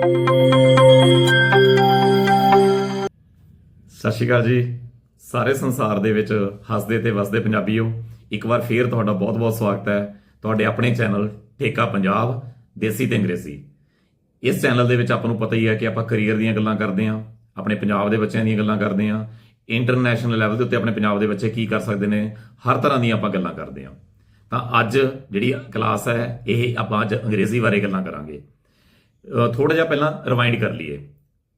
ਸਤਿ ਸ਼੍ਰੀ ਅਕਾਲ ਜੀ। ਸਾਰੇ ਸੰਸਾਰ ਦੇ ਵਿੱਚ ਹੱਸਦੇ ਤੇ ਵਸਦੇ ਪੰਜਾਬੀਓ, ਇੱਕ ਵਾਰ ਫੇਰ ਤੁਹਾਡਾ ਬਹੁਤ-ਬਹੁਤ ਸਵਾਗਤ ਹੈ। ਤੁਹਾਡੇ ਆਪਣੇ ਚੈਨਲ ਠੇਕਾ ਪੰਜਾਬ, ਦੇਸੀ ਤੇ ਅੰਗਰੇਜ਼ੀ। ਇਸ ਚੈਨਲ ਦੇ ਵਿੱਚ ਆਪਾਂ ਨੂੰ ਪਤਾ ਹੀ ਹੈ ਕਿ ਆਪਾਂ ਕੈਰੀਅਰ ਦੀਆਂ ਗੱਲਾਂ ਕਰਦੇ ਹਾਂ, ਆਪਣੇ ਪੰਜਾਬ ਦੇ ਬੱਚਿਆਂ ਦੀਆਂ ਗੱਲਾਂ ਕਰਦੇ ਹਾਂ ਇੰਟਰਨੈਸ਼ਨਲ ਲੈਵਲ ਦੇ ਉੱਤੇ ਆਪਣੇ ਪੰਜਾਬ ਦੇ ਬੱਚੇ ਕੀ ਕਰ ਸਕਦੇ ਨੇ, ਹਰ ਤਰ੍ਹਾਂ ਦੀਆਂ ਆਪਾਂ ਗੱਲਾਂ ਕਰਦੇ ਹਾਂ। ਤਾਂ ਅੱਜ ਜਿਹੜੀ ਕਲਾਸ ਹੈ, ਇਹ ਆਪਾਂ ਅੱਜ ਅੰਗਰੇਜ਼ੀ ਬਾਰੇ ਗੱਲਾਂ ਕਰਾਂਗੇ। ਥੋੜਾ ਜਿਹਾ ਪਹਿਲਾਂ ਰਿਵਾਈਂਡ ਕਰ ਲਈਏ।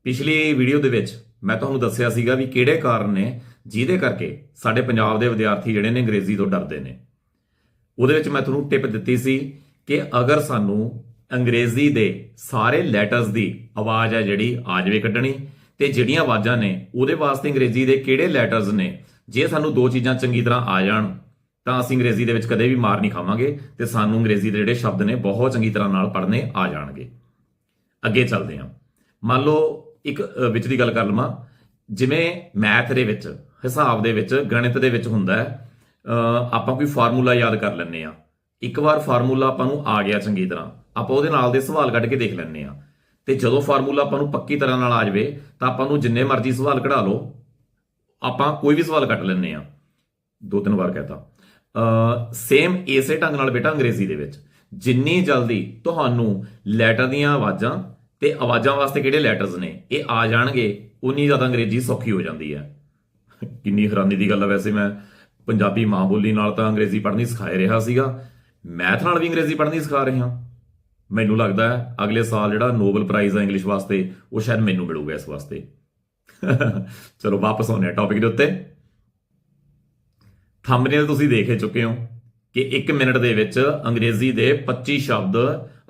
ਪਿਛਲੀ ਵੀਡੀਓ ਦੇ ਵਿੱਚ ਮੈਂ ਤੁਹਾਨੂੰ ਦੱਸਿਆ ਸੀਗਾ ਵੀ ਕਿਹੜੇ ਕਾਰਨ ਨੇ ਜਿਹਦੇ ਕਰਕੇ ਸਾਡੇ ਪੰਜਾਬ ਦੇ ਵਿਦਿਆਰਥੀ ਜਿਹੜੇ ਨੇ ਅੰਗਰੇਜ਼ੀ ਤੋਂ ਡਰਦੇ ਨੇ। ਉਹਦੇ ਵਿੱਚ ਮੈਂ ਤੁਹਾਨੂੰ ਟਿਪ ਦਿੱਤੀ ਸੀ ਕਿ ਅਗਰ ਸਾਨੂੰ ਅੰਗਰੇਜ਼ੀ ਦੇ ਸਾਰੇ ਲੈਟਰਸ ਦੀ ਆਵਾਜ਼ ਹੈ ਜਿਹੜੀ ਆ ਜਾਵੇ ਕੱਢਣੀ ਤੇ ਜਿਹੜੀਆਂ ਆਵਾਜ਼ਾਂ ਨੇ, ਉਹਦੇ ਵਾਸਤੇ ਅੰਗਰੇਜ਼ੀ ਦੇ ਕਿਹੜੇ ਲੈਟਰਸ ਨੇ, ਜੇ ਸਾਨੂੰ ਦੋ ਚੀਜ਼ਾਂ ਚੰਗੀ ਤਰ੍ਹਾਂ ਆ ਜਾਣ, ਤਾਂ ਅਸੀਂ ਅੰਗਰੇਜ਼ੀ ਦੇ ਵਿੱਚ ਕਦੇ ਵੀ ਮਾਰ ਨਹੀਂ ਖਾਵਾਂਗੇ ਤੇ ਸਾਨੂੰ ਅੰਗਰੇਜ਼ੀ ਦੇ ਜਿਹੜੇ ਸ਼ਬਦ ਨੇ, ਬਹੁਤ ਚੰਗੀ ਤਰ੍ਹਾਂ ਨਾਲ ਪੜ੍ਹਨੇ ਆ ਜਾਣਗੇ। ਅੱਗੇ ਚੱਲਦੇ ਹਾਂ। ਮੰਨ ਲਓ ਇੱਕ ਵਿੱਚ ਦੀ ਗੱਲ ਕਰ ਲਵਾਂ। ਜਿਵੇਂ ਮੈਥ ਦੇ ਵਿੱਚ, ਹਿਸਾਬ ਦੇ ਵਿੱਚ, ਗਣਿਤ ਦੇ ਵਿੱਚ ਹੁੰਦਾ ਹੈ ਆਪਾਂ ਕੋਈ ਫਾਰਮੂਲਾ ਯਾਦ ਕਰ ਲੈਂਦੇ ਆ ਇੱਕ ਵਾਰ ਫਾਰਮੂਲਾ ਆਪਾਂ ਨੂੰ ਆ ਗਿਆ ਚੰਗੀ ਤਰ੍ਹਾਂ। ਆਪਾਂ ਉਹਦੇ ਨਾਲ ਦੇ ਸਵਾਲ ਕੱਢ ਕੇ ਦੇਖ ਲੈਂਦੇ ਆ ਤੇ ਜਦੋਂ ਫਾਰਮੂਲਾ ਆਪਾਂ ਨੂੰ ਪੱਕੀ ਤਰ੍ਹਾਂ ਨਾਲ ਆ ਜਾਵੇ, ਤਾਂ ਆਪਾਂ ਨੂੰ ਜਿੰਨੇ ਮਰਜ਼ੀ ਸਵਾਲ ਕਢਾ ਲਓ, ਆਪਾਂ ਕੋਈ ਵੀ ਸਵਾਲ ਕੱਢ ਲੈਂਦੇ ਆ ਦੋ ਤਿੰਨ ਵਾਰ ਕਹਤਾ। ਸੇਮ ਇਸੇ ਢੰਗ ਨਾਲ ਬੇਟਾ ਅੰਗਰੇਜ਼ੀ ਦੇ ਵਿੱਚ। ਜਿੰਨੀ ਜਲਦੀ ਤੁਹਾਨੂੰ ਲੈਟਰ ਦੀਆਂ ਆਵਾਜ਼ਾਂ ਤੇ ਆਵਾਜ਼ਾਂ ਵਾਸਤੇ ਕਿਹੜੇ ਲੈਟਰਸ ਨੇ, ਇਹ ਆ ਜਾਣਗੇ, ਉਨੀ ਜ਼ਿਆਦਾ ਅੰਗਰੇਜ਼ੀ ਸੌਖੀ ਹੋ ਜਾਂਦੀ ਹੈ। ਕਿੰਨੀ ਹੈਰਾਨੀ ਦੀ ਗੱਲ ਹੈ ਵੈਸੇ ਮੈਂ ਪੰਜਾਬੀ ਮਾਂ ਬੋਲੀ ਨਾਲ ਤਾਂ ਅੰਗਰੇਜ਼ੀ ਪੜ੍ਹਨੀ ਸਿਖਾਏ ਰਿਹਾ ਸੀਗਾ। ਮੈਥ ਨਾਲ ਵੀ ਅੰਗਰੇਜ਼ੀ ਪੜ੍ਹਨੀ ਸਿਖਾ ਰਿਹਾ। ਮੈਨੂੰ ਲੱਗਦਾ ਹੈ ਅਗਲੇ ਸਾਲ ਜਿਹੜਾ ਨੋਬਲ ਪ੍ਰਾਈਜ਼ ਹੈ ਇੰਗਲਿਸ਼ ਵਾਸਤੇ, ਉਹ ਸ਼ਾਇਦ ਮੈਨੂੰ ਮਿਲੂਗਾ ਇਸ ਵਾਸਤੇ। ਚਲੋ ਵਾਪਸ ਆਉਂਦੇ ਹਾਂ ਟੌਪਿਕ ਦੇ ਉੱਤੇ। ਥੰਬਨੇਲ ਤੁਸੀਂ ਦੇਖ ਹੀ ਚੁੱਕੇ ਹੋ। ਕਿ 1 ਮਿੰਟ ਦੇ ਵਿੱਚ ਅੰਗਰੇਜ਼ੀ ਦੇ 25 ਸ਼ਬਦ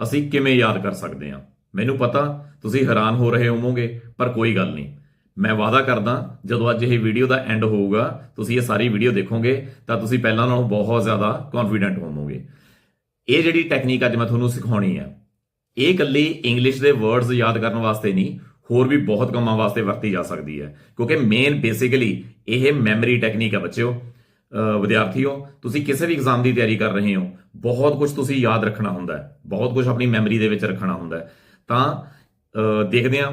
ਅਸੀਂ ਕਿਵੇਂ ਯਾਦ ਕਰ ਸਕਦੇ ਹਾਂ? ਮੈਨੂੰ ਪਤਾ, ਤੁਸੀਂ ਹੈਰਾਨ ਹੋ ਰਹੇ ਹੋਵੋਗੇ, ਪਰ ਕੋਈ ਗੱਲ ਨਹੀਂ। ਮੈਂ ਵਾਅਦਾ ਕਰਦਾ, ਜਦੋਂ ਅੱਜ ਇਹ ਵੀਡੀਓ ਦਾ ਐਂਡ ਹੋਊਗਾ, ਤੁਸੀਂ ਇਹ ਸਾਰੀ ਵੀਡੀਓ ਦੇਖੋਗੇ, ਤਾਂ ਤੁਸੀਂ ਪਹਿਲਾਂ ਨਾਲੋਂ ਬਹੁਤ ਜ਼ਿਆਦਾ ਕੌਨਫੀਡੈਂਟ ਹੋਵੋਗੇ। ਇਹ ਜਿਹੜੀ ਟੈਕਨੀਕ ਅੱਜ ਮੈਂ ਤੁਹਾਨੂੰ ਸਿਖਾਉਣੀ ਹੈ, ਇਹ ਇਕੱਲੀ ਇੰਗਲਿਸ਼ ਦੇ ਵਰਡਸ ਯਾਦ ਕਰਨ ਵਾਸਤੇ ਨਹੀਂ, ਹੋਰ ਵੀ ਬਹੁਤ ਕੰਮਾਂ ਵਾਸਤੇ ਵਰਤੀ ਜਾ ਸਕਦੀ ਹੈ। ਕਿਉਂਕਿ ਮੇਨ ਬੇਸਿਕਲੀ ਇਹ ਮੈਮਰੀ ਟੈਕਨੀਕ ਹੈ ਬੱਚਿਓ। ਵਿਦਿਆਰਥੀਓ, ਤੁਸੀਂ ਕਿਸੇ ਵੀ ਐਗਜ਼ਾਮ ਦੀ ਤਿਆਰੀ ਕਰ ਰਹੇ ਹੋ, ਬਹੁਤ ਕੁਝ ਤੁਸੀਂ ਯਾਦ ਰੱਖਣਾ ਹੁੰਦਾ ਹੈ, ਬਹੁਤ ਕੁਝ ਆਪਣੀ ਮੈਮਰੀ ਦੇ ਵਿੱਚ ਰੱਖਣਾ ਹੁੰਦਾ ਹੈ। ਤਾਂ ਦੇਖਦੇ ਹਾਂ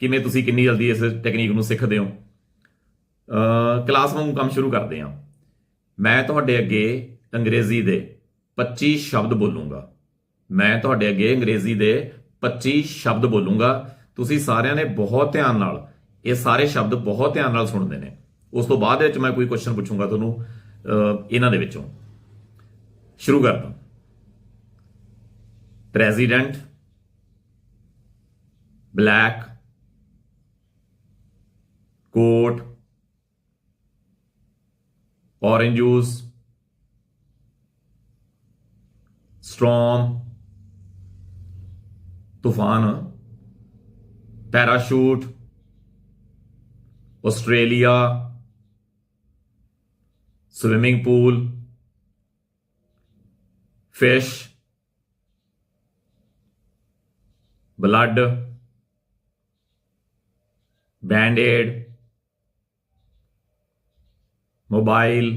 ਕਿਵੇਂ ਤੁਸੀਂ ਕਿੰਨੀ ਜਲਦੀ ਇਸ ਟੈਕਨੀਕ ਨੂੰ ਸਿੱਖਦੇ ਹੋ। ਕਲਾਸ ਨੂੰ ਕੰਮ ਸ਼ੁਰੂ ਕਰਦੇ ਹਾਂ। ਮੈਂ ਤੁਹਾਡੇ ਅੱਗੇ ਅੰਗਰੇਜ਼ੀ ਦੇ 25 ਸ਼ਬਦ ਬੋਲੂੰਗਾ। ਮੈਂ ਤੁਹਾਡੇ ਅੱਗੇ ਅੰਗਰੇਜ਼ੀ ਦੇ 25 ਸ਼ਬਦ ਬੋਲੂੰਗਾ। ਤੁਸੀਂ ਸਾਰਿਆਂ ਨੇ ਬਹੁਤ ਧਿਆਨ ਨਾਲ, ਇਹ ਸਾਰੇ ਸ਼ਬਦ ਬਹੁਤ ਧਿਆਨ ਨਾਲ ਸੁਣਦੇ ਨੇ। ਉਸ ਤੋਂ ਬਾਅਦ ਵਿੱਚ ਮੈਂ ਕੋਈ ਕੁਐਸਚਨ ਪੁੱਛੂੰਗਾ ਤੁਹਾਨੂੰ ਇਹਨਾਂ ਦੇ ਵਿੱਚੋਂ। ਸ਼ੁਰੂ ਕਰਦਾ president black coat orange juice storm ਤੂਫਾਨ parachute Australia swimming pool, fish, blood, band aid, mobile,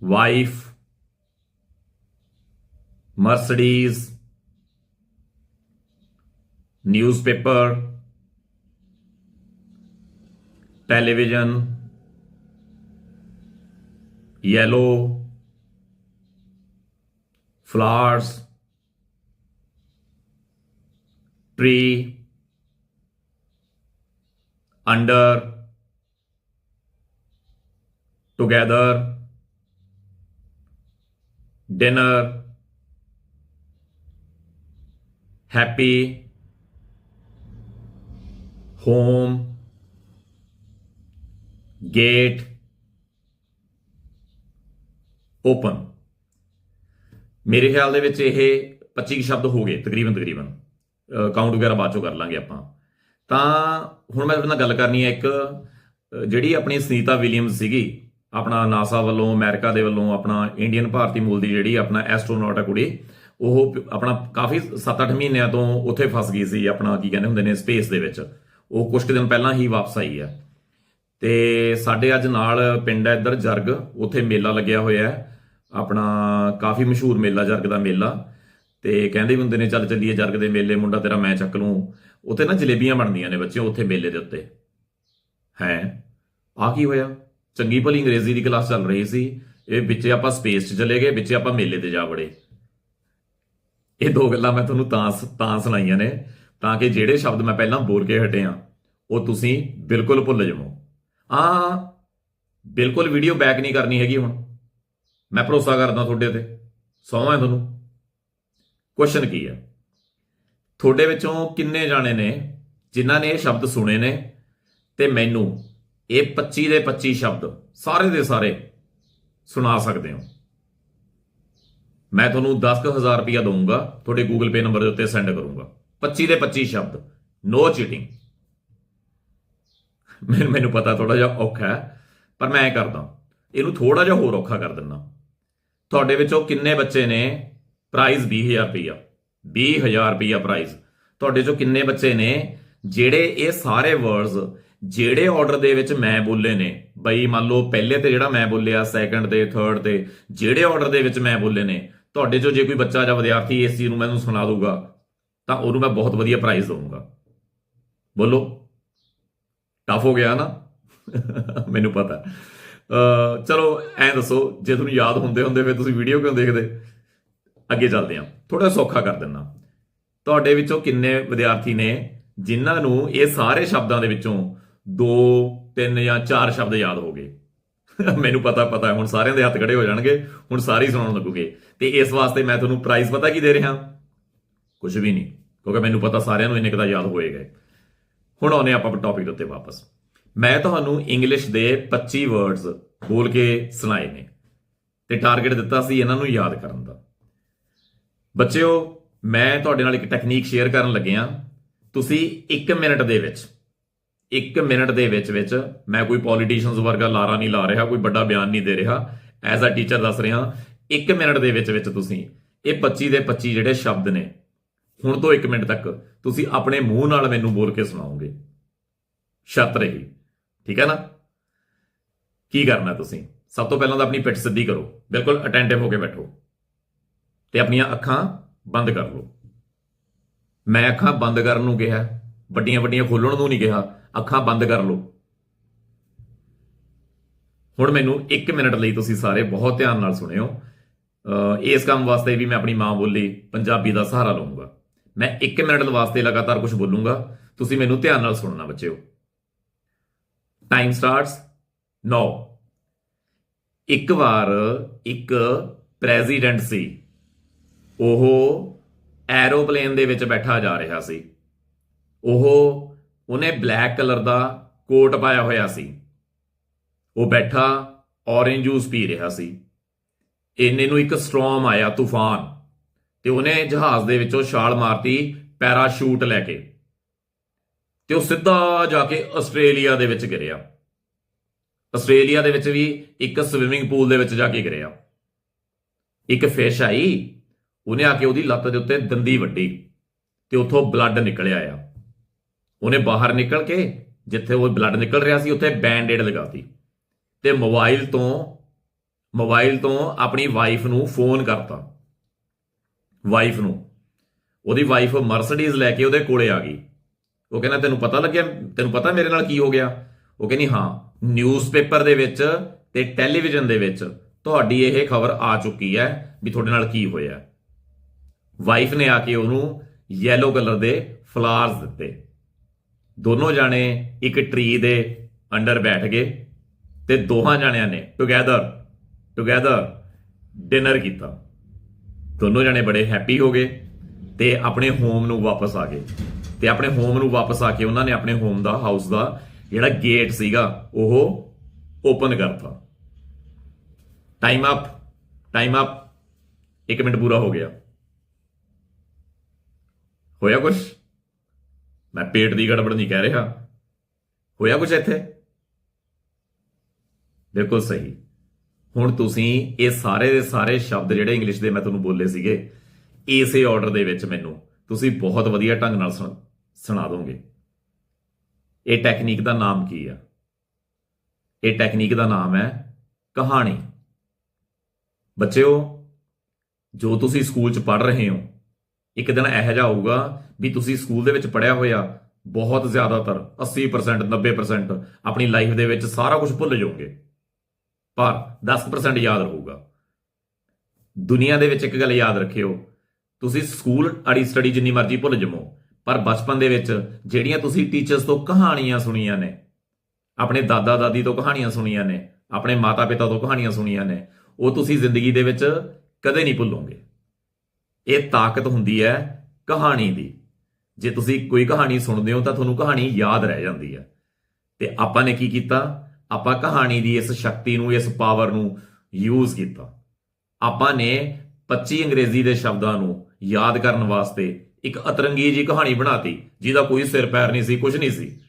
wife, Mercedes, newspaper, television, yellow, flowers, tree, under, together, dinner, happy, home, gate, open ਮੇਰੇ ਖਿਆਲ ਦੇ ਵਿੱਚ ਇਹ 25 ਸ਼ਬਦ ਹੋ ਗਏ, ਤਕਰੀਬਨ ਤਕਰੀਬਨ। ਕਾਊਂਟ ਵਗੈਰਾ ਬਾਅਦ ਚੋਂ ਕਰ ਲਾਂਗੇ ਆਪਾਂ। ਤਾਂ ਹੁਣ ਮੈਂ ਤੁਹਾਡੇ ਨਾਲ ਗੱਲ ਕਰਨੀ ਹੈ ਇੱਕ ਜਿਹੜੀ ਆਪਣੀ ਸੁਨੀਤਾ ਵਿਲੀਅਮਸ ਸੀਗੀ, ਆਪਣਾ ਨਾਸਾ ਵੱਲੋਂ ਅਮਰੀਕਾ ਦੇ ਵੱਲੋਂ, ਆਪਣਾ ਇੰਡੀਅਨ ਭਾਰਤੀ ਮੂਲ ਦੀ ਜਿਹੜੀ ਆਪਣਾ ਐਸਟ੍ਰੋਨੌਟ ਹੈ ਕੁੜੀ, ਉਹ ਆਪਣਾ ਕਾਫੀ 7-8 ਮਹੀਨਿਆਂ ਤੋਂ ਉੱਥੇ ਫਸ ਗਈ ਸੀ, ਆਪਣਾ ਕੀ ਕਹਿੰਦੇ ਹੁੰਦੇ ਨੇ ਸਪੇਸ ਦੇ ਵਿੱਚ। ਉਹ ਕੁਝ ਕੁ ਦਿਨ ਪਹਿਲਾਂ ਹੀ ਵਾਪਸ ਆਈ ਹੈ। ਤੇ ਸਾਡੇ ਅੱਜ ਨਾਲ ਪਿੰਡ ਹੈ ਇੱਧਰ ਜਰਗ, ਉੱਥੇ ਮੇਲਾ ਲੱਗਿਆ ਹੋਇਆ ਹੈ। ਆਪਣਾ ਕਾਫੀ ਮਸ਼ਹੂਰ ਮੇਲਾ, ਜਰਗ ਦਾ ਮੇਲਾ। ਤੇ ਕਹਿੰਦੇ ਵੀ ਹੁੰਦੇ ਨੇ, ਚੱਲ ਚੱਲੀਏ ਜਰਗ ਦੇ ਮੇਲੇ, ਮੁੰਡਾ ਤੇਰਾ ਮੈਂ ਚੱਕ ਲੂੰ। ਉੱਥੇ ਨਾ ਜਲੇਬੀਆਂ ਬਣਦੀਆਂ ਨੇ ਬੱਚਿਓ ਉੱਥੇ ਮੇਲੇ ਦੇ ਉੱਤੇ। ਹੈ? ਆ ਕੀ ਹੋਇਆ? ਚੰਗੀ ਭਲੀ ਅੰਗਰੇਜ਼ੀ ਦੀ ਕਲਾਸ ਚੱਲ ਰਹੀ ਸੀ। ਇਹ ਵਿੱਚ ਆਪਾਂ ਸਪੇਸ 'ਚ ਚਲੇ ਗਏ, ਵਿੱਚ ਆਪਾਂ ਮੇਲੇ ਤੇ ਜਾ ਵੜੇ। ਇਹ ਦੋ ਗੱਲਾਂ ਮੈਂ ਤੁਹਾਨੂੰ ਤਾਂ ਤਾਂ ਸੁਣਾਈਆਂ ਨੇ, ਤਾਂ ਕਿ ਜਿਹੜੇ ਸ਼ਬਦ ਮੈਂ ਪਹਿਲਾਂ ਬੋਲ ਕੇ ਹਟਿਆ ਉਹ ਤੁਸੀਂ ਬਿਲਕੁਲ ਭੁੱਲ ਜਾਵੋ। ਆ ਬਿਲਕੁਲ ਵੀਡੀਓ ਬੈਕ ਨਹੀਂ ਕਰਨੀ ਹੈਗੀ ਹੁਣ। ਮੈਂ ਭਰੋਸਾ ਕਰਦਾ ਤੁਹਾਡੇ ਤੇ। ਸੌਵਾਂ ਤੁਹਾਨੂੰ। ਕੁਐਸਚਨ ਕੀ ਹੈ ਤੁਹਾਡੇ ਵਿੱਚੋਂ ਕਿੰਨੇ ਜਾਣੇ ਨੇ ਜਿਨ੍ਹਾਂ ਨੇ ਇਹ ਸ਼ਬਦ ਸੁਣੇ ਨੇ ਤੇ ਮੈਨੂੰ ਇਹ 25 ਦੇ 25 ਸ਼ਬਦ ਸਾਰੇ ਦੇ ਸਾਰੇ ਸੁਣਾ ਸਕਦੇ ਹੋ? ਮੈਂ ਤੁਹਾਨੂੰ 10000 ਰੁਪਇਆ ਦਊਂਗਾ, ਤੁਹਾਡੇ Google Pay ਨੰਬਰ ਦੇ ਉੱਤੇ ਸੈਂਡ ਕਰੂੰਗਾ। 25 ਦੇ 25 ਸ਼ਬਦ ਨੋ ਚੀਟਿੰਗ ਮੈਨੂੰ ਮੈਨੂੰ ਪਤਾ ਥੋੜਾ ਜਿਹਾ ਔਖਾ ਹੈ, ਪਰ ਮੈਂ ਇਹ ਕਰਦਾ। ਇਹਨੂੰ ਥੋੜਾ ਜਿਹਾ ਹੋਰ ਔਖਾ ਕਰ ਦਿੰਦਾ। ਤੁਹਾਡੇ ਵਿੱਚੋਂ ਕਿੰਨੇ ਬੱਚੇ ਨੇ? ਪ੍ਰਾਈਜ਼ 20000 ਰੁਪਇਆ 20000 ਰੁਪਇਆ ਪ੍ਰਾਈਜ਼ ਤੁਹਾਡੇ ਚੋਂ ਕਿੰਨੇ ਬੱਚੇ ਨੇ? ਜਿਹੜੇ ਇਹ ਸਾਰੇ ਵਰਡਸ ਜਿਹੜੇ ਆਰਡਰ ਦੇ ਵਿੱਚ ਮੈਂ ਬੋਲੇ ਨੇ, ਬਈ ਮੰਨ ਲਓ ਪਹਿਲੇ ਤੇ ਜਿਹੜਾ ਮੈਂ ਬੋਲਿਆ ਸੈਕੰਡ ਤੇ ਥਰਡ ਤੇ, ਜਿਹੜੇ ਆਰਡਰ ਦੇ ਵਿੱਚ ਮੈਂ ਬੋਲੇ ਨੇ, ਤੁਹਾਡੇ ਚੋਂ ਜੇ ਕੋਈ ਬੱਚਾ ਜਾਂ ਵਿਦਿਆਰਥੀ ਇਸ ਚੀਜ਼ ਨੂੰ ਮੈਨੂੰ ਸੁਣਾ ਦੂਗਾ ਤਾਂ ਉਹਨੂੰ ਮੈਂ ਬਹੁਤ ਵਧੀਆ ਪ੍ਰਾਈਜ਼ ਦਊਂਗਾ। ਬੋਲੋ। ਟਫ ਹੋ ਗਿਆ ਨਾ? ਮੈਨੂੰ ਪਤਾ। ਚਲੋ, ਐਂ ਦੱਸੋ, ਜੇ ਤੁਹਾਨੂੰ ਯਾਦ ਹੁੰਦੇ ਹੁੰਦੇ, ਫਿਰ ਤੁਸੀਂ ਵੀਡੀਓ ਕਿਉਂ ਦੇਖਦੇ? ਅੱਗੇ ਚੱਲਦੇ ਹਾਂ। ਥੋੜਾ ਸੌਖਾ ਕਰ ਦਿੰਨਾ ਤੁਹਾਡੇ ਵਿੱਚੋਂ ਕਿੰਨੇ ਵਿਦਿਆਰਥੀ ਨੇ ਜਿਨ੍ਹਾਂ ਨੂੰ ਇਹ ਸਾਰੇ ਸ਼ਬਦਾਂ ਦੇ ਵਿੱਚੋਂ 2 3 ਜਾਂ 4 ਸ਼ਬਦ ਯਾਦ ਹੋ ਗਏ? ਮੈਨੂੰ ਪਤਾ ਪਤਾ, ਹੁਣ ਸਾਰਿਆਂ ਦੇ ਹੱਥ ਖੜੇ ਹੋ ਜਾਣਗੇ, ਹੁਣ ਸਾਰੇ ਸੁਣਾਉਣ ਲੱਗੂਗੇ। ਤੇ ਇਸ ਵਾਸਤੇ ਮੈਂ ਤੁਹਾਨੂੰ ਪ੍ਰਾਈਜ਼ ਪਤਾ ਕੀ ਦੇ ਰਿਹਾ? ਕੁਝ ਵੀ ਨਹੀਂ, ਕਿਉਂਕਿ ਮੈਨੂੰ ਪਤਾ ਸਾਰਿਆਂ ਨੂੰ ਇੰਨੇ ਕੁ ਯਾਦ ਹੋਏਗਾ ਹੁਣ ਆਉਨੇ ਆਪਾਂ ਟੌਪਿਕ ਦੇ ਉੱਤੇ ਵਾਪਸ। ਮੈਂ ਤੁਹਾਨੂੰ ਇੰਗਲਿਸ਼ ਦੇ 25 ਵਰਡਸ ਬੋਲ ਕੇ ਸੁਣਾਏ ਨੇ ਤੇ ਟਾਰਗੇਟ ਦਿੱਤਾ ਸੀ ਇਹਨਾਂ ਨੂੰ ਯਾਦ ਕਰਨ ਦਾ। ਬੱਚਿਓ, ਮੈਂ ਤੁਹਾਡੇ ਨਾਲ ਇੱਕ ਟੈਕਨੀਕ ਸ਼ੇਅਰ ਕਰਨ ਲੱਗਿਆ ਤੁਸੀਂ 1 ਮਿੰਟ ਦੇ ਵਿੱਚ 1 ਮਿੰਟ ਦੇ ਵਿੱਚ ਵਿੱਚ ਮੈਂ ਕੋਈ ਪੋਲੀਟੀਸ਼ੀਅਨਸ ਵਰਗਾ ਲਾਰਾ ਨਹੀਂ ਲਾ ਰਿਹਾ, ਕੋਈ ਵੱਡਾ ਬਿਆਨ ਨਹੀਂ ਦੇ ਰਿਹਾ। ਐਜ਼ ਅ ਟੀਚਰ ਦੱਸ ਰਿਹਾ 1 ਮਿੰਟ ਦੇ ਵਿੱਚ ਵਿੱਚ ਤੁਸੀਂ ਇਹ 25 ਦੇ 25 ਜਿਹੜੇ ਸ਼ਬਦ ਨੇ, ਹੁਣ ਤੋਂ 1 ਮਿੰਟ ਤੱਕ ਤੁਸੀਂ ਆਪਣੇ ਮੂੰਹ ਨਾਲ ਮੈਨੂੰ ਬੋਲ ਕੇ ਸੁਣਾਓਗੇ। ਸ਼ਰਤ ਰਹੀ। ਠੀਕ ਹੈ ਨਾ? ਕੀ ਕਰਨਾ ਤੁਸੀਂ? ਸਭ ਤੋਂ ਪਹਿਲਾਂ ਤਾਂ ਆਪਣੀ ਪਿੱਠ ਸਿੱਧੀ ਕਰੋ। ਬਿਲਕੁਲ ਅਟੈਂਟਿਵ ਹੋ ਕੇ ਬੈਠੋ। ਤੇ ਆਪਣੀਆਂ ਅੱਖਾਂ ਬੰਦ ਕਰ ਲਓ। ਮੈਂ ਅੱਖਾਂ ਬੰਦ ਕਰਨ ਨੂੰ ਕਿਹਾ ਵੱਡੀਆਂ ਵੱਡੀਆਂ ਖੋਲਣ ਨੂੰ ਨਹੀਂ ਕਿਹਾ, ਅੱਖਾਂ ਬੰਦ ਕਰ ਲਓ। ਹੁਣ ਮੈਨੂੰ 1 ਮਿੰਟ ਲਈ ਤੁਸੀਂ ਸਾਰੇ ਬਹੁਤ ਧਿਆਨ ਨਾਲ ਸੁਣਿਓ। ਅਹ ਇਸ ਕੰਮ ਵਾਸਤੇ ਵੀ ਮੈਂ ਆਪਣੀ ਮਾਂ ਬੋਲੀ ਪੰਜਾਬੀ ਦਾ ਸਹਾਰਾ ਲਵਾਂਗਾ ਮੈਂ 1 ਮਿੰਟ ਵਾਸਤੇ ਲਗਾਤਾਰ ਕੁਝ ਬੋਲੂੰਗਾ। ਤੁਸੀਂ ਮੈਨੂੰ ਧਿਆਨ ਨਾਲ ਸੁਣਨਾ ਬੱਚਿਓ। ਟਾਈਮ ਸਟਾਰਟਸ ਨਾਓ ਇੱਕ ਵਾਰ ਇੱਕ ਪ੍ਰੈਜ਼ੀਡੈਂਟ ਸੀ। ਉਹ ਐਰੋਪਲੇਨ ਦੇ ਵਿੱਚ ਬੈਠਾ ਜਾ ਰਿਹਾ ਸੀ। ਉਹ ਉਹਨੇ ਬਲੈਕ ਕਲਰ ਦਾ ਕੋਟ ਪਾਇਆ ਹੋਇਆ ਸੀ। ਉਹ ਬੈਠਾ ਔਰੇਂਜ ਜੂਸ ਪੀ ਰਿਹਾ ਸੀ। ਇੰਨੇ ਨੂੰ ਇੱਕ ਸਟ੍ਰੋਮ ਆਇਆ, ਤੂਫਾਨ। ਤੇ ਉਹਨੇ ਜਹਾਜ਼ ਦੇ ਵਿੱਚੋਂ ਛਾਲ ਮਾਰਤੀ ਪੈਰਾਸ਼ੂਟ ਲੈ ਕੇ। ਤੇ ਉਹ ਸਿੱਧਾ ਜਾ ਕੇ ਆਸਟ੍ਰੇਲੀਆ ਦੇ ਵਿੱਚ ਗਿਰਿਆ। ਆਸਟ੍ਰੇਲੀਆ ਦੇ ਵਿੱਚ ਵੀ ਇੱਕ ਸਵਿਮਿੰਗ ਪੂਲ ਦੇ ਵਿੱਚ ਜਾ ਕੇ ਗਿਰਿਆ। ਇੱਕ ਫਿਸ਼ ਆਈ, ਉਹਨੇ ਆ ਕੇ ਉਹਦੀ ਲੱਤ ਦੇ ਉੱਤੇ ਦੰਦੀ ਵੱਢੀ ਤੇ ਉੱਥੋਂ ਬਲੱਡ ਨਿਕਲਿਆ ਆ ਉਹਨੇ ਬਾਹਰ ਨਿਕਲ ਕੇ ਜਿੱਥੇ ਉਹ ਬਲੱਡ ਨਿਕਲ ਰਿਹਾ ਸੀ, ਉੱਥੇ ਬੈਂਡ-ਏਡ ਲਗਾਤੀ ਤੇ ਮੋਬਾਈਲ ਤੋਂ ਮੋਬਾਈਲ ਤੋਂ ਆਪਣੀ ਵਾਈਫ ਨੂੰ ਫੋਨ ਕਰਤਾ। ਵਾਈਫ ਨੂੰ। ਉਹਦੀ ਵਾਈਫ ਮਰਸੀਡੀਜ਼ ਲੈ ਕੇ ਉਹਦੇ ਕੋਲੇ ਆ ਗਈ। ਉਹ ਕਹਿੰਦਾ, ਤੈਨੂੰ ਪਤਾ ਲੱਗਿਆ? ਤੈਨੂੰ ਪਤਾ ਮੇਰੇ ਨਾਲ ਕੀ ਹੋ ਗਿਆ? ਉਹ ਕਹਿੰਦੀ, ਹਾਂ ਨਿਊਜ਼ਪੇਪਰ ਦੇ ਵਿੱਚ ਤੇ ਟੈਲੀਵਿਜ਼ਨ ਦੇ ਵਿੱਚ ਤੁਹਾਡੀ ਇਹ ਖਬਰ ਆ ਚੁੱਕੀ ਹੈ ਵੀ ਤੁਹਾਡੇ ਨਾਲ ਕੀ ਹੋਇਆ ਵਾਈਫ ਨੇ ਆ ਕੇ ਉਹਨੂੰ ਯੈਲੋ ਕਲਰ ਦੇ ਫਲਾਰਸ ਦਿੱਤੇ। ਦੋਨੋਂ ਜਾਣੇ ਇੱਕ ਟਰੀ ਦੇ ਅੰਡਰ ਬੈਠ ਗਏ ਤੇ ਦੋਹਾਂ ਜਾਣਿਆਂ ਨੇ ਟੁਗੇਦਰ ਟੁਗੇਦਰ ਡਿਨਰ ਕੀਤਾ। ਦੋਨੋਂ ਜਾਣੇ ਬੜੇ ਹੈਪੀ ਹੋ ਗਏ ਤੇ ਆਪਣੇ ਹੋਮ ਨੂੰ ਵਾਪਸ ਆ ਗਏ। ਤੇ ਆਪਣੇ ਹੋਮ ਨੂੰ ਵਾਪਸ ਆ ਕੇ ਉਹਨਾਂ ਨੇ ਆਪਣੇ ਹੋਮ ਦਾ ਹਾਊਸ ਦਾ ਜਿਹੜਾ ਗੇਟ ਸੀਗਾ, ਉਹ ਓਪਨ ਕਰਤਾ। Time up time up 1 minute ਪੂਰਾ ਹੋ ਗਿਆ। ਹੋਇਆ ਕੁਛ? ਮੈਂ ਪੇਟ ਦੀ ਗੜਬੜ ਨਹੀਂ ਕਹਿ ਰਿਹਾ। ਹੋਇਆ ਕੁਛ ਇੱਥੇ? ਬਿਲਕੁਲ ਸਹੀ। ਹੁਣ ਤੁਸੀਂ ਇਹ ਸਾਰੇ ਦੇ ਸਾਰੇ ਸ਼ਬਦ ਜਿਹੜੇ ਇੰਗਲਿਸ਼ ਦੇ ਮੈਂ ਤੁਹਾਨੂੰ ਬੋਲੇ ਸੀਗੇ, ਇਸੇ ਆਰਡਰ ਦੇ ਵਿੱਚ ਮੈਨੂੰ। ਤੁਸੀਂ ਬਹੁਤ ਵਧੀਆ ਢੰਗ ਨਾਲ ਸੁਣ- ਸੁਣਾ ਦੋਗੇ। ਇਹ ਟੈਕਨੀਕ ਦਾ ਨਾਮ ਕੀ ਆ? ਇਹ ਟੈਕਨੀਕ ਦਾ ਨਾਮ ਹੈ ਕਹਾਣੀ। ਬੱਚਿਓ, ਜੋ ਤੁਸੀਂ ਸਕੂਲ 'ਚ ਪੜ੍ਹ ਰਹੇ ਹੋ, ਇੱਕ ਦਿਨ ਇਹੋ ਜਿਹਾ ਹੋਊਗਾ ਵੀ ਤੁਸੀਂ ਸਕੂਲ ਦੇ ਵਿੱਚ ਪੜਿਆ ਹੋਇਆ ਬਹੁਤ ਜ਼ਿਆਦਾਤਰ 80% 90% ਆਪਣੀ ਲਾਈਫ ਦੇ ਵਿੱਚ ਸਾਰਾ ਕੁਝ ਭੁੱਲ ਜਾਓਗੇ। ਪਰ 10% ਯਾਦ ਰਹੂਗਾ। ਦੁਨੀਆ ਦੇ ਵਿੱਚ ਇੱਕ ਗੱਲ ਯਾਦ ਰੱਖਿਓ, ਤੁਸੀਂ ਸਕੂਲ ਅੜੀ ਸਟੱਡੀ ਜਿੰਨੀ ਮਰਜ਼ੀ ਭੁੱਲ ਜਮੋ ਪਰ ਬਚਪਨ ਦੇ ਵਿੱਚ ਜਿਹੜੀਆਂ ਤੁਸੀਂ ਟੀਚਰਸ ਤੋਂ ਕਹਾਣੀਆਂ ਸੁਣੀਆਂ ਨੇ, ਆਪਣੇ ਦਾਦਾ ਦਾਦੀ ਤੋਂ ਕਹਾਣੀਆਂ ਸੁਣੀਆਂ ਨੇ, ਆਪਣੇ ਮਾਤਾ ਪਿਤਾ ਤੋਂ ਕਹਾਣੀਆਂ ਸੁਣੀਆਂ ਨੇ, ਉਹ ਤੁਸੀਂ ਜ਼ਿੰਦਗੀ ਦੇ ਵਿੱਚ ਕਦੇ ਨਹੀਂ ਭੁੱਲੋਗੇ। ਇਹ ਤਾਕਤ ਹੁੰਦੀ ਹੈ ਕਹਾਣੀ ਦੀ। ਜੇ ਤੁਸੀਂ ਕੋਈ ਕਹਾਣੀ ਸੁਣਦੇ ਹੋ ਤਾਂ ਤੁਹਾਨੂੰ ਕਹਾਣੀ ਯਾਦ ਰਹਿ ਜਾਂਦੀ ਹੈ। ਤੇ ਆਪਾਂ ਨੇ ਕੀ ਕੀਤਾ? ਆਪਾਂ ਕਹਾਣੀ ਦੀ ਇਸ ਸ਼ਕਤੀ ਨੂੰ, ਇਸ ਪਾਵਰ ਨੂੰ ਯੂਜ਼ ਕੀਤਾ। ਆਪਾਂ ਨੇ 25 ਅੰਗਰੇਜ਼ੀ ਦੇ ਸ਼ਬਦਾਂ ਨੂੰ ਯਾਦ ਕਰਨ ਵਾਸਤੇ ਇੱਕ ਅਤਰੰਗੀ ਜੀ ਕਹਾਣੀ ਬਣਾਤੀ, ਜਿਹਦਾ ਕੋਈ ਸਿਰ ਪੈਰ ਨਹੀਂ ਸੀ ਕੁਝ ਨਹੀਂ ਸੀ।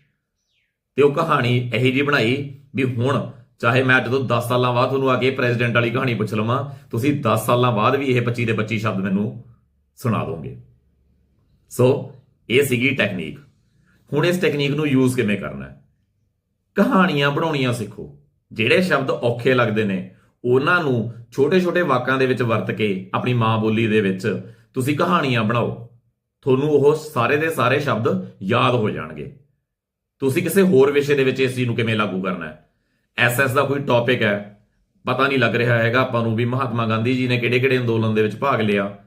ਤੇ ਉਹ ਕਹਾਣੀ ਇਹੀ ਜੀ ਬਣਾਈ ਵੀ ਹੁਣ ਚਾਹੇ ਮੈਂ ਜਦੋਂ 10 ਸਾਲਾਂ ਬਾਅਦ ਤੁਹਾਨੂੰ ਆ ਕੇ ਪ੍ਰੈਜ਼ੀਡੈਂਟ ਵਾਲੀ ਕਹਾਣੀ ਪੁੱਛ ਲਵਾਂ, ਤੁਸੀਂ 10 ਸਾਲਾਂ ਬਾਅਦ ਵੀ ਇਹ 25 ਦੇ 25 ਸ਼ਬਦ ਮੈਨੂੰ ਸੁਣਾ ਦੋਗੇ। ਸੋ ਇਹ ਸੀਗੀ ਟੈਕਨੀਕ ਹੁਣ ਇਸ ਟੈਕਨੀਕ ਨੂੰ ਯੂਜ਼ ਕਿਵੇਂ ਕਰਨਾ ਹੈ? ਕਹਾਣੀਆਂ ਬਣਾਉਣੀਆਂ ਸਿੱਖੋ। ਜਿਹੜੇ ਸ਼ਬਦ ਔਖੇ ਲੱਗਦੇ ਨੇ, ਉਹਨਾਂ ਨੂੰ ਛੋਟੇ-ਛੋਟੇ ਵਾਕਾਂ ਦੇ ਵਿੱਚ ਵਰਤ ਕੇ ਆਪਣੀ ਮਾਂ ਬੋਲੀ ਦੇ ਵਿੱਚ ਤੁਸੀਂ ਕਹਾਣੀਆਂ ਬਣਾਓ। ਤੁਹਾਨੂੰ ਉਹ ਸਾਰੇ ਦੇ ਸਾਰੇ ਸ਼ਬਦ ਯਾਦ ਹੋ ਜਾਣਗੇ। ਤੁਸੀਂ ਕਿਸੇ ਹੋਰ ਵਿਸ਼ੇ ਦੇ ਵਿੱਚ ਇਸ ਚੀਜ਼ ਨੂੰ ਕਿਵੇਂ ਲਾਗੂ ਕਰਨਾ ਹੈ? ਐਸਐਸ ਦਾ ਕੋਈ ਟੌਪਿਕ ਹੈ। ਪਤਾ ਨਹੀਂ ਲੱਗ ਰਿਹਾ ਹੈਗਾ ਆਪਾਂ ਨੂੰ ਵੀ ਮਹਾਤਮਾ ਗਾਂਧੀ ਜੀ ਨੇ ਕਿਹੜੇ-ਕਿਹੜੇ ਅੰਦੋਲਨ ਦੇ ਵਿੱਚ ਭਾਗ ਲਿਆ।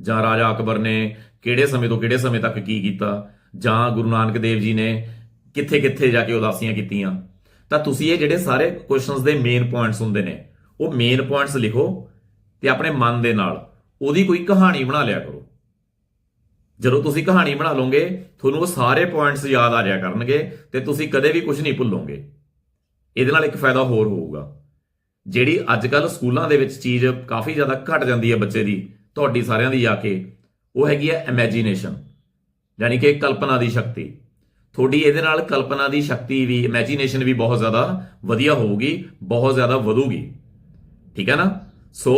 ਜਾਂ ਰਾਜਾ ਅਕਬਰ ਨੇ ਕਿਹੜੇ ਸਮੇਂ ਤੋਂ ਕਿਹੜੇ ਸਮੇਂ ਤੱਕ ਕੀ ਕੀਤਾ। ਜਾਂ ਗੁਰੂ ਨਾਨਕ ਦੇਵ ਜੀ ਨੇ ਕਿੱਥੇ-ਕਿੱਥੇ ਜਾ ਕੇ ਉਦਾਸੀਆਂ ਕੀਤੀਆਂ। ਤਾਂ ਤੁਸੀਂ ਇਹ ਜਿਹੜੇ ਸਾਰੇ ਕੁਐਸਚਨਸ ਦੇ ਮੇਨ ਪੁਆਇੰਟਸ ਹੁੰਦੇ ਨੇ, ਉਹ ਮੇਨ ਪੁਆਇੰਟਸ ਲਿਖੋ ਤੇ ਆਪਣੇ ਮਨ ਦੇ ਨਾਲ ਉਹਦੀ ਕੋਈ ਕਹਾਣੀ ਬਣਾ ਲਿਆ ਕਰੋ। ਜਦੋਂ ਤੁਸੀਂ ਕਹਾਣੀ ਬਣਾ ਲਓਗੇ, ਤੁਹਾਨੂੰ ਉਹ ਸਾਰੇ ਪੁਆਇੰਟਸ ਯਾਦ ਆ ਜਾਇਆ ਕਰਨਗੇ ਤੇ ਤੁਸੀਂ ਕਦੇ ਵੀ ਕੁਝ ਨਹੀਂ ਭੁੱਲੋਗੇ। ਇਹਦੇ ਨਾਲ ਇੱਕ ਫਾਇਦਾ ਹੋਰ ਹੋਊਗਾ। ਜਿਹੜੀ ਅੱਜ ਕੱਲ ਸਕੂਲਾਂ ਦੇ ਵਿੱਚ ਚੀਜ਼ ਕਾਫੀ ਜ਼ਿਆਦਾ ਘਟ ਜਾਂਦੀ ਹੈ ਬੱਚੇ ਦੀ, ਤੁਹਾਡੀ ਸਾਰਿਆਂ ਦੀ ਜਾ ਕੇ, ਉਹ ਹੈਗੀ ਹੈ ਇਮੇਜਿਨੇਸ਼ਨ ਯਾਨੀ ਕਿ ਕਲਪਨਾ ਦੀ ਸ਼ਕਤੀ। ਤੁਹਾਡੀ ਇਹਦੇ ਨਾਲ ਕਲਪਨਾ ਦੀ ਸ਼ਕਤੀ ਵੀ ਇਮੇਜਿਨੇਸ਼ਨ ਵੀ ਬਹੁਤ ਜ਼ਿਆਦਾ ਵਧੀਆ ਹੋਊਗੀ, ਬਹੁਤ ਜ਼ਿਆਦਾ ਵਧੂਗੀ। ਠੀਕ ਹੈ ਨਾ? ਸੋ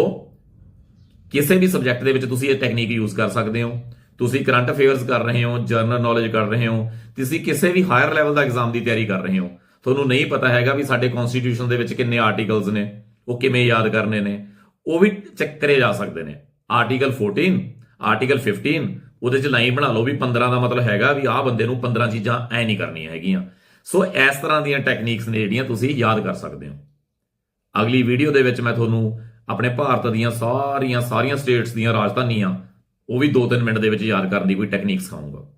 ਕਿਸੇ ਵੀ ਸਬਜੈਕਟ ਦੇ ਵਿੱਚ ਤੁਸੀਂ ਇਹ ਟੈਕਨੀਕ ਯੂਜ਼ ਕਰ ਸਕਦੇ ਹੋ। ਤੁਸੀਂ ਕਰੰਟ ਅਫੇਅਰਸ ਕਰ ਰਹੇ ਹੋ ਜਰਨਲ ਨੌਲੇਜ ਕਰ ਰਹੇ ਹੋ, ਤੁਸੀਂ ਕਿਸੇ ਵੀ ਹਾਇਰ ਲੈਵਲ ਦਾ ਐਗਜ਼ਾਮ ਦੀ ਤਿਆਰੀ ਕਰ ਰਹੇ ਹੋ, ਤੁਹਾਨੂੰ ਨਹੀਂ ਪਤਾ ਹੈਗਾ ਵੀ ਸਾਡੇ ਕਨਸਟੀਟਿਊਸ਼ਨ ਦੇ ਵਿੱਚ ਕਿੰਨੇ ਆਰਟੀਕਲਸ ਨੇ, ਉਹ ਕਿਵੇਂ ਯਾਦ ਕਰਨੇ ਨੇ, ਉਹ ਵੀ ਚੈੱਕ ਕਰੇ ਜਾ ਸਕਦੇ ਨੇ। ਆਰਟੀਕਲ 14 ਆਰਟੀਕਲ 15 ਉਹਦੇ ਚ ਲਾਈਨ ਬਣਾ ਲਓ ਵੀ 15 ਦਾ ਮਤਲਬ ਹੈਗਾ ਵੀ ਆਹ ਬੰਦੇ ਨੂੰ 15 ਚੀਜ਼ਾਂ ਐ ਨਹੀਂ ਕਰਨੀਆਂ ਹੈਗੀਆਂ। ਸੋ ਇਸ ਤਰ੍ਹਾਂ ਦੀਆਂ ਟੈਕਨੀਕਸ ਨੇ ਜਿਹੜੀਆਂ ਤੁਸੀਂ ਯਾਦ ਕਰ ਸਕਦੇ ਹੋ। ਅਗਲੀ ਵੀਡੀਓ ਦੇ ਵਿੱਚ ਮੈਂ ਤੁਹਾਨੂੰ ਆਪਣੇ ਭਾਰਤ ਦੀਆਂ ਸਾਰੀਆਂ ਸਾਰੀਆਂ ਸਟੇਟਸ ਦੀਆਂ ਰਾਜਧਾਨੀਆਂ ਉਹ ਵੀ 2-3 ਮਿੰਟ ਦੇ ਵਿੱਚ ਯਾਦ ਕਰਨ ਦੀ ਕੋਈ ਟੈਕਨੀਕ ਸਿਖਾਉਂਗਾ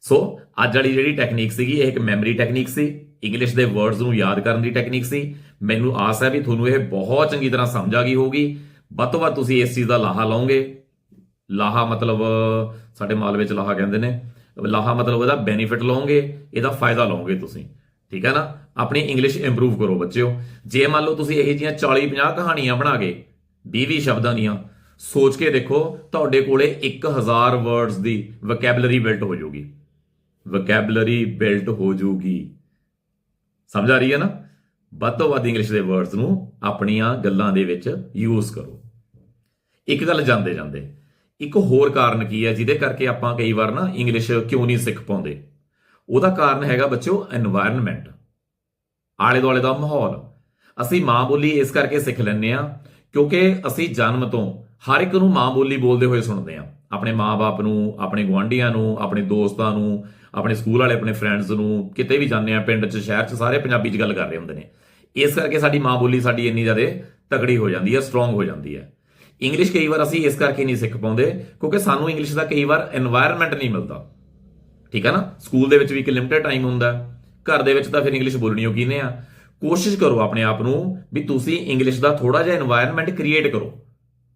ਸੋ ਅੱਜ ਵਾਲੀ ਜਿਹੜੀ ਟੈਕਨੀਕ ਸੀਗੀ, ਇਹ ਇੱਕ ਮੈਮਰੀ ਟੈਕਨੀਕ ਸੀ। ਇੰਗਲਿਸ਼ ਦੇ ਵਰਡਸ ਨੂੰ ਯਾਦ ਕਰਨ ਦੀ ਟੈਕਨੀਕ ਸੀ। ਮੈਨੂੰ ਆਸ ਹੈ ਵੀ ਤੁਹਾਨੂੰ ਇਹ ਬਹੁਤ ਚੰਗੀ ਤਰ੍ਹਾਂ ਸਮਝ ਆ ਗਈ ਹੋਊਗੀ। ਵੱਧ ਤੋਂ ਵੱਧ ਤੁਸੀਂ ਇਸ ਚੀਜ਼ ਦਾ ਲਾਹਾ ਲਾਓਗੇ। ਲਾਹਾ ਮਤਲਬ, ਸਾਡੇ ਮਾਲ ਵਿੱਚ ਲਾਹਾ ਕਹਿੰਦੇ ਨੇ। ਲਾਹਾ ਮਤਲਬ ਇਹਦਾ ਬੈਨੀਫਿਟ ਲਓਗੇ, ਇਹਦਾ ਫਾਇਦਾ ਲਓਗੇ ਤੁਸੀਂ। ਠੀਕ ਹੈ ਨਾ? ਆਪਣੀ ਇੰਗਲਿਸ਼ ਇੰਪਰੂਵ ਕਰੋ ਬੱਚਿਓ। ਜੇ ਮੰਨ ਲਓ ਤੁਸੀਂ ਇਹ ਜੀਆਂ 40 50 ਕਹਾਣੀਆਂ ਬਣਾ ਕੇ 20 ਸ਼ਬਦਾਂ ਦੀਆਂ ਸੋਚ ਕੇ ਦੇਖੋ, ਤੁਹਾਡੇ ਕੋਲੇ 1000 ਵਰਡਸ ਦੀ ਵੋਕੈਬਲਰੀ ਬਿਲਟ ਹੋ ਜਾਊਗੀ। ਵੋਕੈਬਲਰੀ ਬਿਲਟ ਹੋ ਜਾਊਗੀ। ਸਮਝ ਆ ਰਹੀ ਹੈ ਨਾ? ਵੱਧ ਤੋਂ ਵੱਧ ਇੰਗਲਿਸ਼ ਦੇ ਵਰਡਸ ਨੂੰ ਆਪਣੀਆਂ ਗੱਲਾਂ ਦੇ ਵਿੱਚ ਯੂਜ਼ ਕਰੋ। ਇੱਕ ਗੱਲ ਜਾਂਦੇ ਜਾਂਦੇ, ਇੱਕ ਹੋਰ ਕਾਰਨ ਕੀ ਹੈ ਜਿਹਦੇ ਕਰਕੇ ਆਪਾਂ ਕਈ ਵਾਰ ਨਾ ਇੰਗਲਿਸ਼ ਕਿਉਂ ਨਹੀਂ ਸਿੱਖ ਪਾਉਂਦੇ? ਉਹਦਾ ਕਾਰਨ ਹੈਗਾ ਬੱਚੋ এনवायरमेंट ਆਲੇ ਦੁਆਲੇ ਦਾ ਮਾਹੌਲ। ਅਸੀਂ ਮਾਂ ਬੋਲੀ ਇਸ ਕਰਕੇ ਸਿੱਖ ਲੈਂਦੇ ਆ ਕਿਉਂਕਿ ਅਸੀਂ ਜਨਮ ਤੋਂ ਹਰ ਇੱਕ ਨੂੰ ਮਾਂ ਬੋਲੀ ਬੋਲਦੇ ਹੋਏ ਸੁਣਦੇ ਆ ਆਪਣੇ ਮਾਂ ਬਾਪ ਨੂੰ, ਆਪਣੇ ਗਵਾਂਢੀਆਂ ਨੂੰ, ਆਪਣੇ ਦੋਸਤਾਂ ਨੂੰ, ਆਪਣੇ ਸਕੂਲ ਵਾਲੇ, ਆਪਣੇ ਫਰੈਂਡਸ ਨੂੰ, ਕਿਤੇ ਵੀ ਜਾਂਦੇ ਆ ਪਿੰਡ 'ਚ, ਸ਼ਹਿਰ 'ਚ ਸਾਰੇ ਪੰਜਾਬੀ 'ਚ ਗੱਲ ਕਰ ਰਹੇ ਹੁੰਦੇ ਨੇ। ਇਸ ਕਰਕੇ ਸਾਡੀ ਮਾਂ ਬੋਲੀ ਸਾਡੀ ਇੰਨੀ ਜ਼ਿਆਦਾ ਤਕੜੀ ਹੋ ਜਾਂਦੀ ਹੈ ਸਟਰੋਂਗ ਹੋ ਜਾਂਦੀ ਹੈ। ਇੰਗਲਿਸ਼ ਕਈ ਵਾਰ ਅਸੀਂ ਇਸ ਕਰਕੇ ਨਹੀਂ ਸਿੱਖ ਪਾਉਂਦੇ, ਕਿਉਂਕਿ ਸਾਨੂੰ ਇੰਗਲਿਸ਼ ਦਾ ਕਈ ਵਾਰ এনवायरमेंट ਨਹੀਂ ਮਿਲਦਾ। ਠੀਕ ਹੈ ਨਾ? ਸਕੂਲ ਦੇ ਵਿੱਚ ਵੀ ਇੱਕ ਲਿਮਿਟਡ ਟਾਈਮ ਹੁੰਦਾ। ਘਰ ਦੇ ਵਿੱਚ ਤਾਂ ਫਿਰ ਇੰਗਲਿਸ਼ ਬੋਲਣੀ ਹੋ ਕਿਨੇ ਆ? ਕੋਸ਼ਿਸ਼ ਕਰੋ ਆਪਣੇ ਆਪ ਨੂੰ ਵੀ ਤੁਸੀਂ ਇੰਗਲਿਸ਼ ਦਾ ਥੋੜਾ ਜਿਹਾ এনवायरमेंट ਕ੍ਰੀਏਟ ਕਰੋ।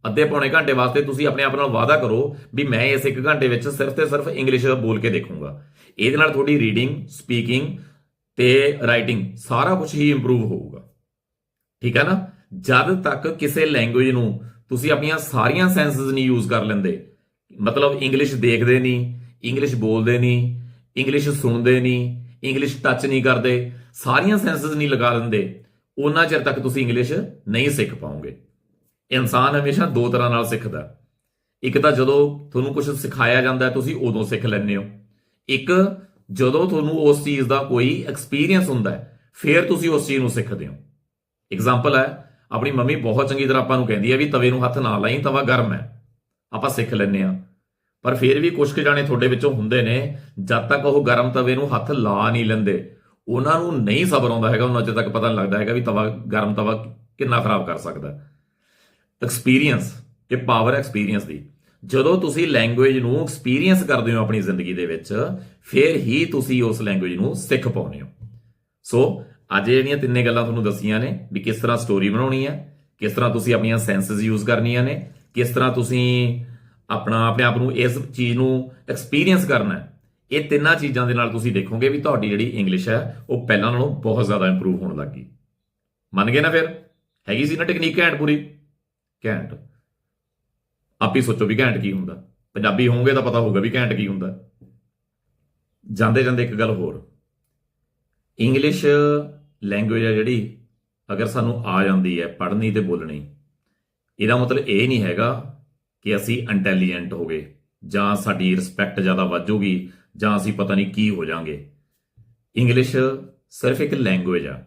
ਅੱਧੇ ਪੌਣੇ ਘੰਟੇ ਵਾਸਤੇ ਤੁਸੀਂ ਆਪਣੇ ਆਪ ਨਾਲ ਵਾਅਦਾ ਕਰੋ ਵੀ ਮੈਂ ਇਸ ਇੱਕ ਘੰਟੇ ਵਿੱਚ ਸਿਰਫ ਤੇ ਸਿਰਫ ਇੰਗਲਿਸ਼ ਬੋਲ ਕੇ ਦੇਖੂੰਗਾ। ਇਹਦੇ ਨਾਲ ਤੁਹਾਡੀ ਰੀਡਿੰਗ ਸਪੀਕਿੰਗ ਤੇ ਰਾਈਟਿੰਗ ਸਾਰਾ ਕੁਝ ਹੀ ਇੰਪਰੂਵ ਹੋਊਗਾ। ਠੀਕ ਹੈ ਨਾ? ਜਦ ਤੱਕ ਕਿਸੇ ਲੈਂਗੁਏਜ ਨੂੰ ਤੁਸੀਂ ਆਪਣੀਆਂ ਸਾਰੀਆਂ ਸੈਂਸਸ ਨਹੀਂ ਯੂਜ਼ ਕਰ ਲੈਂਦੇ, ਮਤਲਬ ਇੰਗਲਿਸ਼ ਦੇਖਦੇ ਨਹੀਂ ਇੰਗਲਿਸ਼ ਬੋਲਦੇ ਨਹੀਂ ਇੰਗਲਿਸ਼ ਸੁਣਦੇ ਨਹੀਂ ਇੰਗਲਿਸ਼ ਟੱਚ ਨਹੀਂ ਕਰਦੇ, ਸਾਰੀਆਂ ਸੈਂਸਸ ਨਹੀਂ ਲਗਾ ਲੈਂਦੇ ਉਹਨਾਂ ਚਿਰ ਤੱਕ ਤੁਸੀਂ ਇੰਗਲਿਸ਼ ਨਹੀਂ ਸਿੱਖ ਪਾਓਗੇ। ਇਨਸਾਨ ਹਮੇਸ਼ਾ ਦੋ ਤਰ੍ਹਾਂ ਨਾਲ ਸਿੱਖਦਾ ਇੱਕ ਤਾਂ ਜਦੋਂ ਤੁਹਾਨੂੰ ਕੁਝ ਸਿਖਾਇਆ ਜਾਂਦਾ ਤੁਸੀਂ ਉਦੋਂ ਸਿੱਖ ਲੈਂਦੇ ਹੋ। ਇੱਕ, ਜਦੋਂ ਤੁਹਾਨੂੰ ਉਸ ਚੀਜ਼ ਦਾ ਕੋਈ ਐਕਸਪੀਰੀਅੰਸ ਹੁੰਦਾ ਹੈ, ਫਿਰ ਤੁਸੀਂ ਉਸ ਚੀਜ਼ ਨੂੰ ਸਿੱਖਦੇ ਹੋ। ਐਗਜ਼ਾਮਪਲ ਹੈ, ਆਪਣੀ ਮੰਮੀ ਬਹੁਤ ਚੰਗੀ ਤਰ੍ਹਾਂ ਆਪਾਂ ਨੂੰ ਕਹਿੰਦੀ ਹੈ ਵੀ ਤਵੇ ਨੂੰ ਹੱਥ ਨਾ ਲਾਈ, ਤਵਾ ਗਰਮ ਹੈ। ਆਪਾਂ ਸਿੱਖ ਲੈਂਦੇ ਆ ਪਰ ਫਿਰ ਵੀ ਕੁਝ ਕੁ ਜਾਣੇ ਤੁਹਾਡੇ ਵਿੱਚੋਂ ਹੁੰਦੇ ਨੇ, ਜਦ ਤੱਕ ਉਹ ਗਰਮ ਤਵੇ ਨੂੰ ਹੱਥ ਲਾ ਨਹੀਂ ਲੈਂਦੇ। ਉਹਨਾਂ ਨੂੰ ਨਹੀਂ ਸਬਰ ਆਉਂਦਾ ਹੈਗਾ, ਉਹਨਾਂ ਅਜੇ ਤੱਕ ਪਤਾ ਨਹੀਂ ਲੱਗਦਾ ਹੈਗਾ ਵੀ ਤਵਾ, ਗਰਮ ਤਵਾ ਕਿੰਨਾ ਖਰਾਬ ਕਰ ਸਕਦਾ। ਐਕਸਪੀਰੀਅੰਸ ਇਹ ਪਾਵਰ ਐਕਸਪੀਰੀਅੰਸ ਦੀ। ਜਦੋਂ ਤੁਸੀਂ ਲੈਂਗੁਏਜ ਨੂੰ ਐਕਸਪੀਰੀਅੰਸ ਕਰਦੇ ਹੋ ਆਪਣੀ ਜ਼ਿੰਦਗੀ ਦੇ ਵਿੱਚ, ਫਿਰ ਹੀ ਤੁਸੀਂ ਉਸ ਲੈਂਗੁਏਜ ਨੂੰ ਸਿੱਖ ਪਾਉਂਦੇ ਹੋ। ਸੋ ਅੱਜ ਜਿਹੜੀਆਂ ਤਿੰਨੇ ਗੱਲਾਂ ਤੁਹਾਨੂੰ ਦੱਸੀਆਂ ਨੇ ਵੀ ਕਿਸ ਤਰ੍ਹਾਂ ਸਟੋਰੀ ਬਣਾਉਣੀ ਹੈ ਕਿਸ ਤਰ੍ਹਾਂ ਤੁਸੀਂ ਆਪਣੀਆਂ ਸੈਂਸਸ ਯੂਜ਼ ਕਰਨੀਆਂ ਨੇ, ਕਿਸ ਤਰ੍ਹਾਂ ਤੁਸੀਂ ਆਪਣਾ ਆਪਣੇ ਆਪ ਨੂੰ ਇਸ ਚੀਜ਼ ਨੂੰ ਐਕਸਪੀਰੀਅੰਸ ਕਰਨਾ ਹੈ। ਇਹ ਤਿੰਨਾਂ ਚੀਜ਼ਾਂ ਦੇ ਨਾਲ ਤੁਸੀਂ ਦੇਖੋਗੇ ਵੀ ਤੁਹਾਡੀ ਜਿਹੜੀ ਇੰਗਲਿਸ਼ ਹੈ, ਉਹ ਪਹਿਲਾਂ ਨਾਲੋਂ ਬਹੁਤ ਜ਼ਿਆਦਾ ਇੰਪਰੂਵ ਹੋਣ ਲੱਗੀ ਮੰਨ ਗਏ ਨਾ ਫਿਰ? ਹੈਗੀ ਸੀ ਨਾ ਟੈਕਨੀਕ ਘੈਂਟ ਪੂਰੀ? ਘੈਂਟ। ਆਪ ਹੀ ਸੋਚੋ ਵੀ ਘੈਂਟ ਕੀ ਹੁੰਦਾ। ਪੰਜਾਬੀ ਹੋਵੋਗੇ ਤਾਂ ਪਤਾ ਹੋਊਗਾ ਵੀ ਘੈਂਟ ਕੀ ਹੁੰਦਾ। ਜਾਂਦੇ ਜਾਂਦੇ ਇੱਕ ਗੱਲ ਹੋਰ। ਇੰਗਲਿਸ਼ ਲੈਂਗੁਏਜ ਹੈ ਜਿਹੜੀ, ਅਗਰ ਸਾਨੂੰ ਆ ਜਾਂਦੀ ਹੈ ਪੜ੍ਹਨੀ ਤੇ ਬੋਲਣੀ, ਇਹਦਾ ਮਤਲਬ ਇਹ ਨਹੀਂ ਹੈਗਾ ਕਿ ਅਸੀਂ ਇੰਟੈਲੀਜੈਂਟ ਹੋ ਗਏ, ਜਾਂ ਸਾਡੀ ਰਿਸਪੈਕਟ ਜ਼ਿਆਦਾ ਵਧੂਗੀ ਜਾਂ ਅਸੀਂ ਪਤਾ ਨਹੀਂ ਕੀ ਹੋ ਜਾਾਂਗੇ ਇੰਗਲਿਸ਼ ਸਿਰਫ ਇੱਕ ਲੈਂਗੁਏਜ ਆ,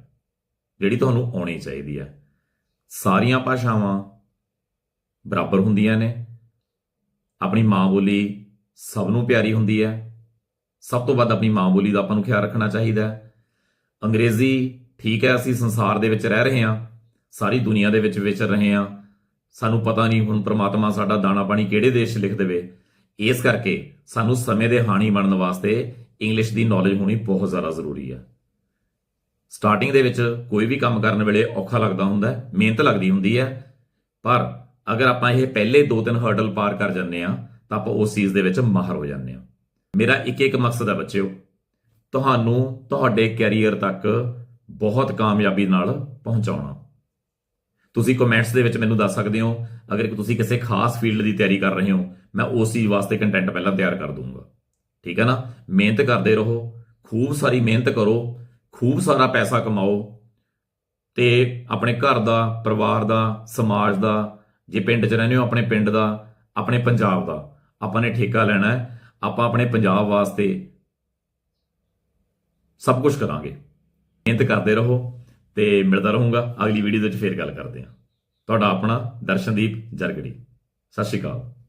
ਜਿਹੜੀ ਤੁਹਾਨੂੰ ਆਉਣੀ ਚਾਹੀਦੀ ਹੈ ਸਾਰੀਆਂ ਭਾਸ਼ਾਵਾਂ ਬਰਾਬਰ ਹੁੰਦੀਆਂ ਨੇ, ਆਪਣੀ ਮਾਂ ਬੋਲੀ ਸਭ ਨੂੰ ਪਿਆਰੀ ਹੁੰਦੀ ਹੈ, ਸਭ ਤੋਂ ਵੱਧ ਆਪਣੀ ਮਾਂ ਬੋਲੀ ਦਾ ਆਪਾਂ ਨੂੰ ਖਿਆਲ ਰੱਖਣਾ ਚਾਹੀਦਾ ਹੈ। ਅੰਗਰੇਜ਼ੀ ਠੀਕ ਹੈ, ਅਸੀਂ ਸੰਸਾਰ ਦੇ ਵਿੱਚ ਰਹਿ ਰਹੇ ਹਾਂ, ਸਾਰੀ ਦੁਨੀਆ ਦੇ ਵਿੱਚ ਵਿਚਰ ਰਹੇ ਹਾਂ ਸਾਨੂੰ ਪਤਾ ਨਹੀਂ ਹੁਣ ਪ੍ਰਮਾਤਮਾ ਸਾਡਾ ਦਾਣਾ ਪਾਣੀ ਕਿਹੜੇ ਦੇਸ਼ 'ਚ ਲਿਖ ਦੇਵੇ। ਇਸ ਕਰਕੇ ਸਾਨੂੰ ਸਮੇਂ ਦੇ ਹਾਣੀ ਬਣਨ ਵਾਸਤੇ ਇੰਗਲਿਸ਼ ਦੀ ਨੌਲੇਜ ਹੋਣੀ ਬਹੁਤ ਜ਼ਿਆਦਾ ਜ਼ਰੂਰੀ ਹੈ ਸਟਾਰਟਿੰਗ ਦੇ ਵਿੱਚ ਕੋਈ ਵੀ ਕੰਮ ਕਰਨ ਵੇਲੇ ਔਖਾ ਲੱਗਦਾ ਹੁੰਦਾ ਹੈ, ਮਿਹਨਤ ਲੱਗਦੀ ਹੁੰਦੀ ਹੈ। ਪਰ ਅਗਰ ਆਪਾਂ ਇਹ ਪਹਿਲੇ ਦੋ ਤਿੰਨ ਹਰਡਲ ਪਾਰ ਕਰ ਜਾਂਦੇ ਆ ਤਾਂ ਆਪਾਂ ਉਸ ਚੀਜ਼ ਦੇ ਵਿੱਚ ਮਾਹਰ ਹੋ ਜਾਂਦੇ ਆ ਮੇਰਾ ਇੱਕ ਇੱਕ ਮਕਸਦ ਹੈ ਬੱਚਿਓ, ਤੁਹਾਨੂੰ ਤੁਹਾਡੇ ਕੈਰੀਅਰ ਤੱਕ ਬਹੁਤ ਕਾਮਯਾਬੀ ਨਾਲ ਪਹੁੰਚਾਉਣਾ। ਤੁਸੀਂ ਕਮੈਂਟਸ ਦੇ ਵਿੱਚ ਮੈਨੂੰ ਦੱਸ ਸਕਦੇ ਹੋ, ਅਗਰ ਤੁਸੀਂ ਕਿਸੇ ਖਾਸ ਫੀਲਡ ਦੀ ਤਿਆਰੀ ਕਰ ਰਹੇ ਹੋ, ਮੈਂ ਉਸ ਚੀਜ਼ ਵਾਸਤੇ ਕੰਟੈਂਟ ਪਹਿਲਾਂ ਤਿਆਰ ਕਰ ਦੂੰਗਾ ਠੀਕ ਹੈ ਨਾ? ਮਿਹਨਤ ਕਰਦੇ ਰਹੋ, ਖੂਬ ਸਾਰੀ ਮਿਹਨਤ ਕਰੋ, ਖੂਬ ਸਾਰਾ ਪੈਸਾ ਕਮਾਓ ਤੇ ਆਪਣੇ ਘਰ ਦਾ, ਪਰਿਵਾਰ ਦਾ, ਸਮਾਜ ਦਾ, ਜੇ ਪਿੰਡ 'ਚ ਰਹਿੰਦੇ ਹੋ ਆਪਣੇ ਪਿੰਡ ਦਾ, ਆਪਣੇ ਪੰਜਾਬ ਦਾ, ਆਪਾਂ ਨੇ ਠੇਕਾ ਲੈਣਾ ਹੈ, ਆਪਾਂ ਆਪਣੇ ਪੰਜਾਬ ਵਾਸਤੇ ਸਭ ਕੁਝ ਕਰਾਂਗੇ। ਮਿਹਨਤ ਕਰਦੇ ਰਹੋ ਤੇ ਮਿਲਦਾ ਰਹੂੰਗਾ। ਅਗਲੀ ਵੀਡੀਓ ਦੇ ਵਿੱਚ ਫੇਰ ਗੱਲ ਕਰਦੇ ਹਾਂ। ਤੁਹਾਡਾ ਆਪਣਾ ਦਰਸ਼ਨਦੀਪ ਜਰਗੜੀ। ਸਤਿ ਸ਼੍ਰੀ ਅਕਾਲ।